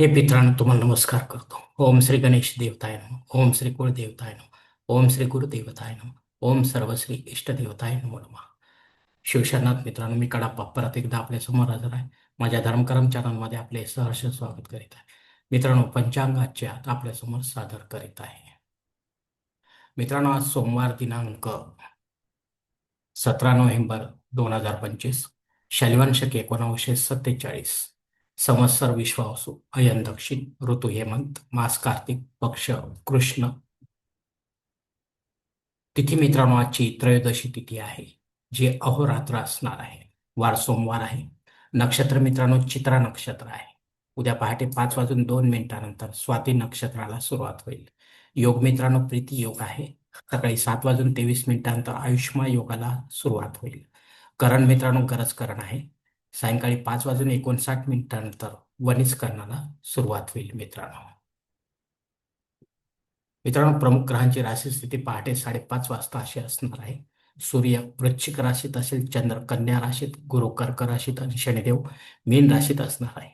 हे मित्रांनो तुम्हाला नमस्कार करतो. ओम श्री गणेश देवताय नम. ओम श्री कुळ देवताय ओम श्री गुरुदेवताय नम. ओम सर्वश्री इष्ट देवताय नमो शिवशरणात मित्रांनो मी कडाप्पा परत एकदा आपल्यासमोर हजर आहे. माझ्या धर्मकर्म चॅनलमध्ये आपले सहर्ष स्वागत करीत आहे. मित्रांनो पंचांगाचे आत आपल्यासमोर सादर करीत आहे. मित्रांनो आज सोमवार दिनांक सतरा नोव्हेंबर दोन हजार पंचवीस. शैलवंशक एकोणावीसशे सत्तेचाळीस. संवत्सर विश्वावसु अयन दक्षिण ऋतू हेमंत मास कार्तिक पक्ष कृष्ण. तिथी मित्रांनो आजची त्रयोदशी तिथी आहे जी अहोरात्र असणार आहे. वार सोमवार आहे. नक्षत्र मित्रांनो चित्रा नक्षत्र आहे. उद्या पहाटे पाच वाजून दोन मिनिटानंतर स्वाती नक्षत्राला सुरुवात होईल. योग मित्रांनो प्रीती योग आहे. सकाळी सात वाजून तेवीस मिनिटानंतर आयुष्मा योगाला सुरुवात होईल. करण मित्रांनो गरज करण आहे. सायंकाळी पाच वाजून एकोणसाठ मिनिटानंतर वनिज सुरुवात होईल मित्रांनो. मित्रांनो प्रमुख ग्रहांची राशी स्थिती पहाटे साडेपाच वाजता अशी असणार आहे. सूर्य वृश्चिक राशीत असेल चंद्र कन्या राशीत गुरु कर्क राशीत आणि शनिदेव मीन राशीत असणार आहे.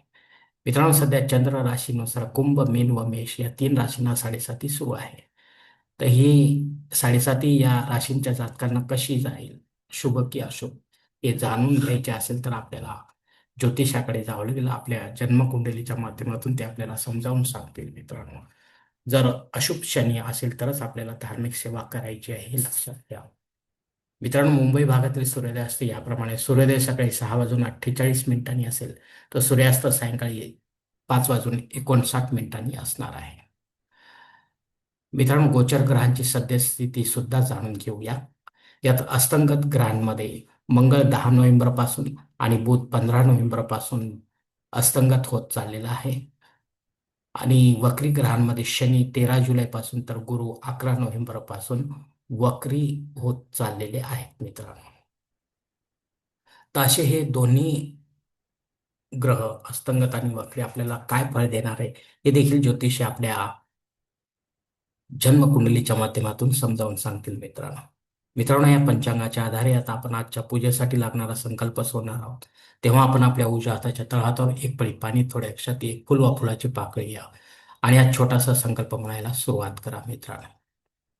मित्रांनो सध्या चंद्र राशीनुसार कुंभ मीन व मेष या तीन राशींना साडेसाती सुरू आहे. तर ही साडेसाती या राशींच्या जातकांना कशी जाईल? शुभ की अशुभ? हे जाणून घ्यायचे असेल तर आपल्याला ज्योतिषाकडे जावं लागेल. आपल्या जन्मकुंडलीच्या माध्यमातून ते आपल्याला समजावून सांगतील मित्रांनो. जर अशुभ शनी असेल तरच आपल्याला धार्मिक सेवा करायची आहे हे लक्षात घ्या मित्रांनो मुंबई भागातील सूर्योदय असते याप्रमाणे सूर्योदय सकाळी सहा वाजून अठ्ठेचाळीस मिनिटांनी असेल तर सूर्यास्त सायंकाळी पाच वाजून एकोणसाठ मिनिटांनी असणार आहे. मित्रांनो गोचर ग्रहांची सद्यस्थिती सुद्धा जाणून घेऊया. यात अस्तंगत ग्रहांमध्ये मंगळ दहा नोव्हेंबरपासून आणि बुध पंधरा नोव्हेंबरपासून अस्तंगत होत चाललेला आहे. आणि वक्री ग्रहांमध्ये शनी तेरा जुलै पासून तर गुरु अकरा नोव्हेंबरपासून वक्री होत चाललेले आहेत मित्रांनो. तसे हे दोन्ही ग्रह अस्तंगत आणि वक्री आपल्याला काय फळ देणार आहे हे देखील ज्योतिषी आपल्या जन्मकुंडलीच्या माध्यमातून समजावून सांगतील मित्रांनो. मित्रांनो या पंचांगाच्या आधारे आता आपण आजच्या पूजेसाठी लागणारा संकल्प सोडणार आहोत. तेव्हा आपण आपल्या उजव्या हाताच्या तळहातावर एक पळी पाणी थोड्या अक्षात एक फुल वा फुलाची पाकळी घ्या आणि आज छोटासा संकल्प म्हणायला सुरुवात करा मित्रांनो.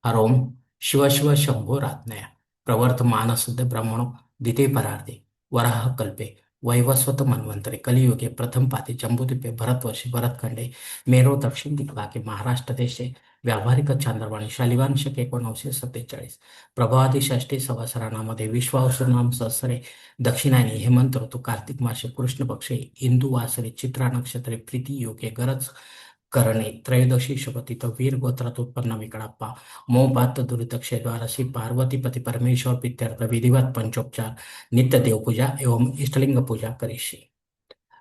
हरोम शिव शिव शंभो रात्नया. प्रवर्त मानसुद्ध ब्रह्मणो दिते परार्धे वराह कल्पे. वैवस्वत मनवंतरे कलियुगे प्रथम पाते जम्बूद्वीपे भरतवर्षी भरतखंडे मेरो दक्षिण दिग्भागे महाराष्ट्र देशे व्यावहारिक चांद्रवाणी शालिवांशक शके सत्तेचाळीस प्रभावादी षष्टी संवत्सरानामध्ये विश्वावसुनाम सहसरे दक्षिणायनी हेमंत ऋतू कार्तिक मासे कृष्ण पक्षे इंदू वासरे चित्रा नक्षत्रे प्रीती योगे गरज करणे. त्रयोदशी शुभतीत वीर गोत्रात उत्पन्न विकडाप्पा मोपात दुरितक्षे द्वारसी पार्वतीपती परमेश्वर पित्यर्थ विधिवत पंचोपचार. नित्य देवपूजा एवं इष्टलिंग पूजा करीशी.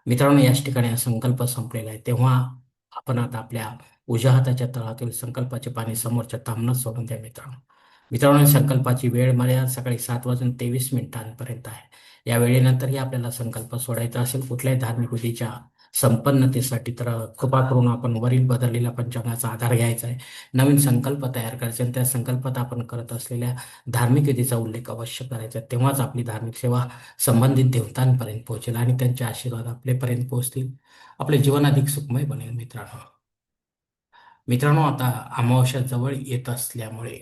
मित्रांनो याच ठिकाणी हा संकल्प संपलेला आहे. तेव्हा आपण आता आपल्या उजव्या हाताच्या तळातील संकल्पाचे पाणी समोरच्या तामनात सोडून द्या मित्रांनो. मित्रांनो संकल्पाची वेळ मर्यादा सकाळी सात वाजून तेवीस मिनिटांपर्यंत आहे. या वेळेनंतरही आपल्याला संकल्प सोडायचा असेल कुठल्याही धार्मिक विधीच्या संपन्नतेसाठी तर कृपा करून आपण वरील बदललेल्या पंचांगाचा आधार घ्यायचा आहे. नवीन संकल्प तयार करायचे आणि त्या संकल्पात आपण करत असलेल्या धार्मिक विधीचा उल्लेख अवश्य करायचा तेव्हाच आपली धार्मिक सेवा संबंधित देवतांपर्यंत पोहोचेल आणि त्यांचे आशीर्वाद आपल्यापर्यंत पोहोचतील. आपले जीवन अधिक सुखमय बनेल मित्रांनो. मित्रांनो आता अमावस्या जवळ येत असल्यामुळे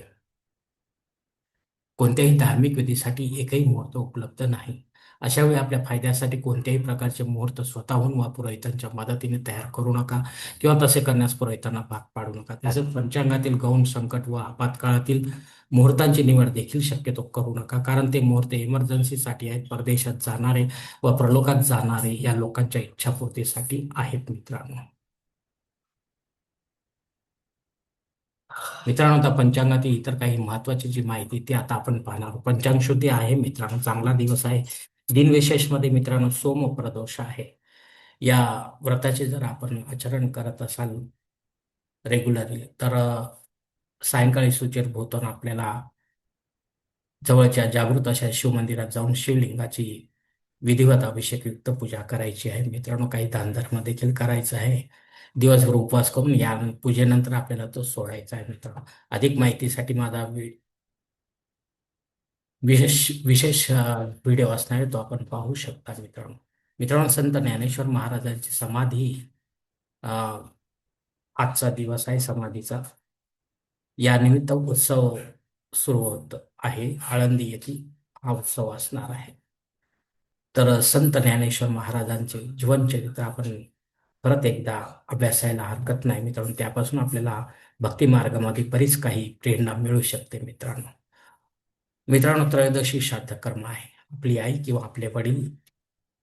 कोणत्याही धार्मिक विधीसाठी एकही मुहूर्त उपलब्ध नाही. अशा वेळी आपल्या फायद्यासाठी कोणत्याही प्रकारचे मुहूर्त स्वतःहून वा पुरोहितांच्या मदतीने तयार करू नका किंवा तसे करण्यास पुरोहितांना भाग पाडू नका. तसेच पंचांगातील गौण संकट व आपत्काळातील मुहूर्तांची निवड देखील शक्यतो करू नका. कारण ते मुहूर्त इमर्जन्सीसाठी आहेत परदेशात जाणारे व प्रलोकात जाणारे या लोकांच्या इच्छापूर्तीसाठी आहेत मित्रांनो. मित्रांनो आता पंचांगातील इतर काही महत्वाची जी माहिती ती आता आपण पाहणार पंचांग शुद्धी आहे मित्रांनो. चांगला दिवस आहे. दिनविशेषमध्ये मित्रांनो सोम प्रदोष आहे. या व्रताचे जर आपण आचरण करत असाल रेग्युलरली तर सायंकाळी सूचित भोवताना आपल्याला जवळच्या जागृत अशा शिवमंदिरात जाऊन शिवलिंगाची विधिवत अभिषेकयुक्त पूजा करायची आहे. मित्रांनो काही दानधर्म देखील करायचं आहे. दिवसभर उपवास करून या पूजेनंतर आपल्याला तो सोडायचा आहे मित्रांनो. अधिक माहितीसाठी माझा विशेष विशेष व्हिडिओ असणार आहे तो आपण पाहू शकता मित्रांनो. मित्रांनो संत ज्ञानेश्वर महाराजांची समाधी अं, आजचा दिवस आहे समाधीचा. या निमित्त उत्सव सुरू होत आहे. आळंदी येथील हा उत्सव असणार आहे. तर संत ज्ञानेश्वर महाराजांचे जीवनचरित्र आपण परत एकदा अभ्यासायला हरकत नाही मित्रांनो. त्यापासून आपल्याला भक्ती मार्गामध्ये बरीच काही प्रेरणा मिळू शकते मित्रांनो. मित्रांनो त्रयोदशी श्राद्ध कर्म आहे. आपली आई किंवा आपले वडील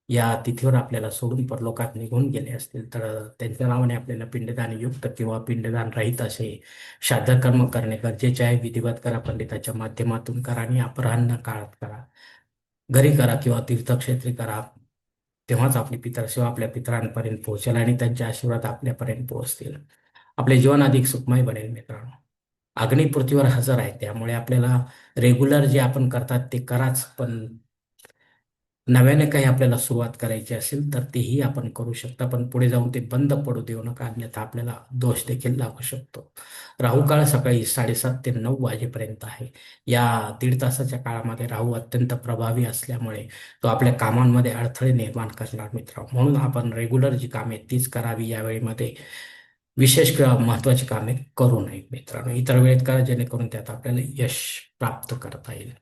या तिथीवर आपल्याला सोडून परलोकात निघून गेले असतील तर त्यांच्या नावाने आपल्याला पिंडदान युक्त किंवा पिंडदान रहित असे श्राद्ध कर्म करणे गरजेचे आहे. विधिवत करा पंडिताच्या माध्यमातून करा आणि अपराह्न काळात करा. घरी करा किंवा तीर्थक्षेत्री करा. तेव्हाच आपली पितरसेवा आपल्या पितरांपर्यंत पोहोचेल आणि त्यांचे आशीर्वाद आपल्यापर्यंत पोहोचतील. आपले जीवन अधिक सुखमय बनेल मित्रांनो. अग्नी पृथ्वीवर हजर आहे. त्यामुळे आपल्याला रेग्युलर जे आपण करतात ते कराच पण नव्याने काही आपल्याला सुरुवात करायची असेल तर तेही आपण करू शकता. पण पुढे जाऊन ते बंद पडू देऊ नका अन्यथा आपल्याला दोष देखील लागू शकतो. राहू काळ सकाळी साडेसात ते नऊ वाजेपर्यंत आहे. या दीड तासाच्या काळामध्ये राहू अत्यंत प्रभावी असल्यामुळे तो आपल्या कामांमध्ये अडथळे निर्माण करणार मित्र. म्हणून आपण रेग्युलर जी कामे तीच करावी या वेळेमध्ये विशेष किंवा महत्वाची कामे करू नये मित्रांनो. इतर वेळेत करा जेणेकरून त्यात आपल्याला यश प्राप्त करता येईल.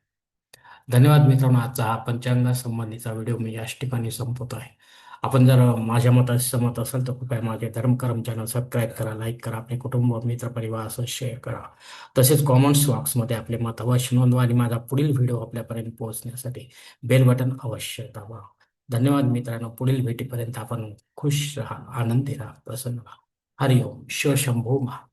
धन्यवाद मित्रांनो. आजचा हा पंचांगा संबंधीचा व्हिडिओ मी याच ठिकाणी संपवतो आहे. आपण जर माझ्या मताशी सहमत असाल तर कृपया माझे धर्मकरम चॅनल सबस्क्राईब करा लाईक करा आपले कुटुंब मित्र परिवार असं शेअर करा. तसेच कॉमेंट्स बॉक्समध्ये आपले मत अवश्य नोंदवा आणि माझा पुढील व्हिडिओ आपल्यापर्यंत पोहोचण्यासाठी बेल बटन अवश्य दाबा. धन्यवाद मित्रांनो. पुढील भेटीपर्यंत आपण खुश राहा आनंदी राहा प्रसन्न राहा. हरिओम शिवशंभो महा